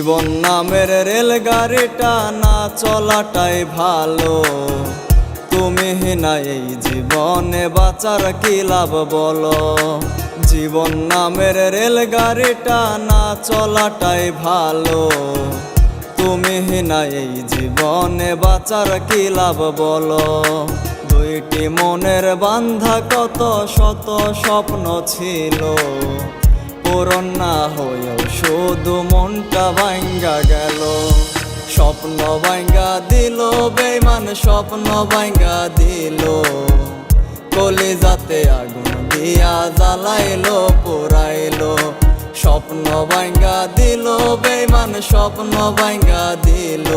জীবন নামের রেলগাড়িটা না চলাটাই ভালো। তুমি না এই জীবনে বাঁচার কি লাভ বলো? জীবন নামের রেলগাড়িটা না চলাটাই ভালো। তুমি না এই জীবনে বাঁচার কি লাভ বলো? দুইটি মনের বান্ধা কত শত স্বপ্ন ছিল। পূরণ না হয়েও শুধু মনটা ভাঙ্গা গেল। স্বপ্ন ভাঙ্গা দিল বেমান স্বপ্ন ভাঙ্গা দিল। কলিজাতে আগুন দিয়া জ্বালাইলো পোড়াইলো স্বপ্ন ভাঙ্গা দিল বেমান স্বপ্ন ভাঙ্গা দিল।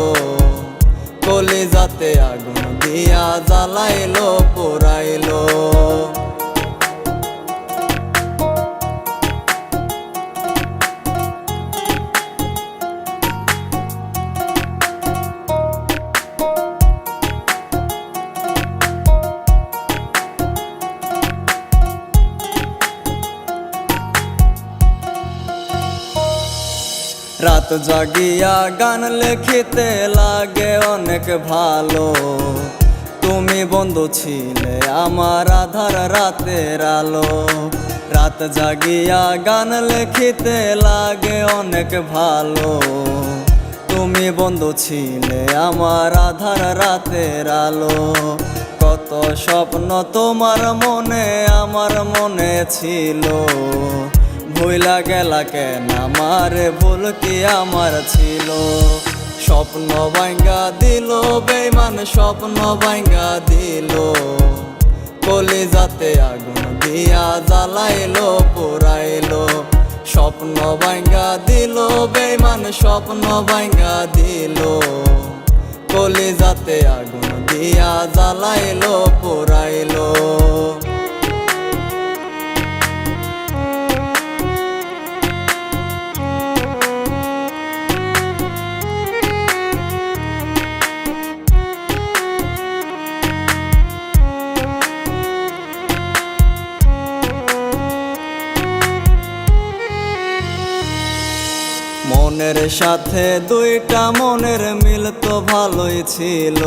কলিজাতে আগুন দিয়া জ্বালাইলো পোড়াইলো রাত জাগিয়া গান লেখিতে লাগে অনেক ভালো। তুমি বন্ধু ছিলে আমার আধার রাতের আলো। রাত জাগিয়া গান লেখিতে লাগে অনেক ভালো। তুমি বন্ধু ছিলে আমার আধার রাতের আলো। কত স্বপ্ন তোমার মনে, আমার মনে ছিল। ভুইলা গেলা কেন? আমার ভুল কি আমার ছিল? স্বপ্ন ভাঙ্গা দিল বেমান স্বপ্ন ভাঙ্গা দিল। কলিজাতে আগুন দিয়া জ্বালাইলো পোড়াইলো স্বপ্ন ভাঙ্গা দিল বেমান স্বপ্ন ভাঙ্গা দিল। কলিজাতে আগুন দিয়া জ্বালাইলো মনের সাথে দুইটা মনের মিল তো ভালোই ছিল।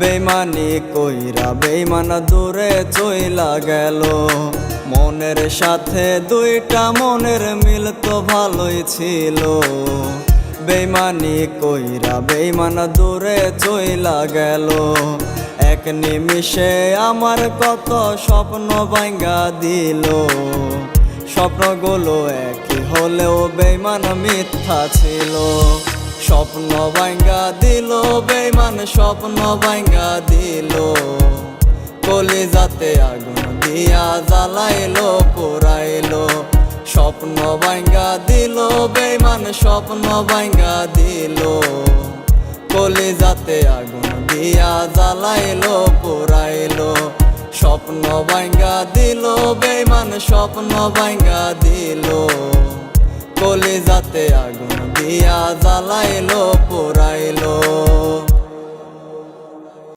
বেমানি কইরা বেইমান দূরে চইলা গেল। মনের সাথে দুইটা মনের মিল তো ভালোই ছিল। বেমানি কইরা বেইমান দূরে চইলা গেল। এক নিমিষে আমার কত স্বপ্ন ভাঙ্গা দিল। স্বপ্নগুলো একই হলেও বেমান মিথ্যা ছিল। স্বপ্ন ভাঙ্গা দিল বেমান স্বপ্ন ভাঙ্গা দিল। কলিজাতে আগুন দিয়া জ্বালাইলো পোড়াইলো স্বপ্ন ভাঙ্গা দিল বেমান স্বপ্ন ভাঙ্গা দিল। কলিজাতে আগুন দিয়া জ্বালাইলো পোড়াইলো স্বপ্ন ভাঙ্গা দিল বেমান স্বপ্ন ভাঙ্গা দিল। কলে যাতে আগুন দিয়া জ্বালাইলো পোড়াইলো।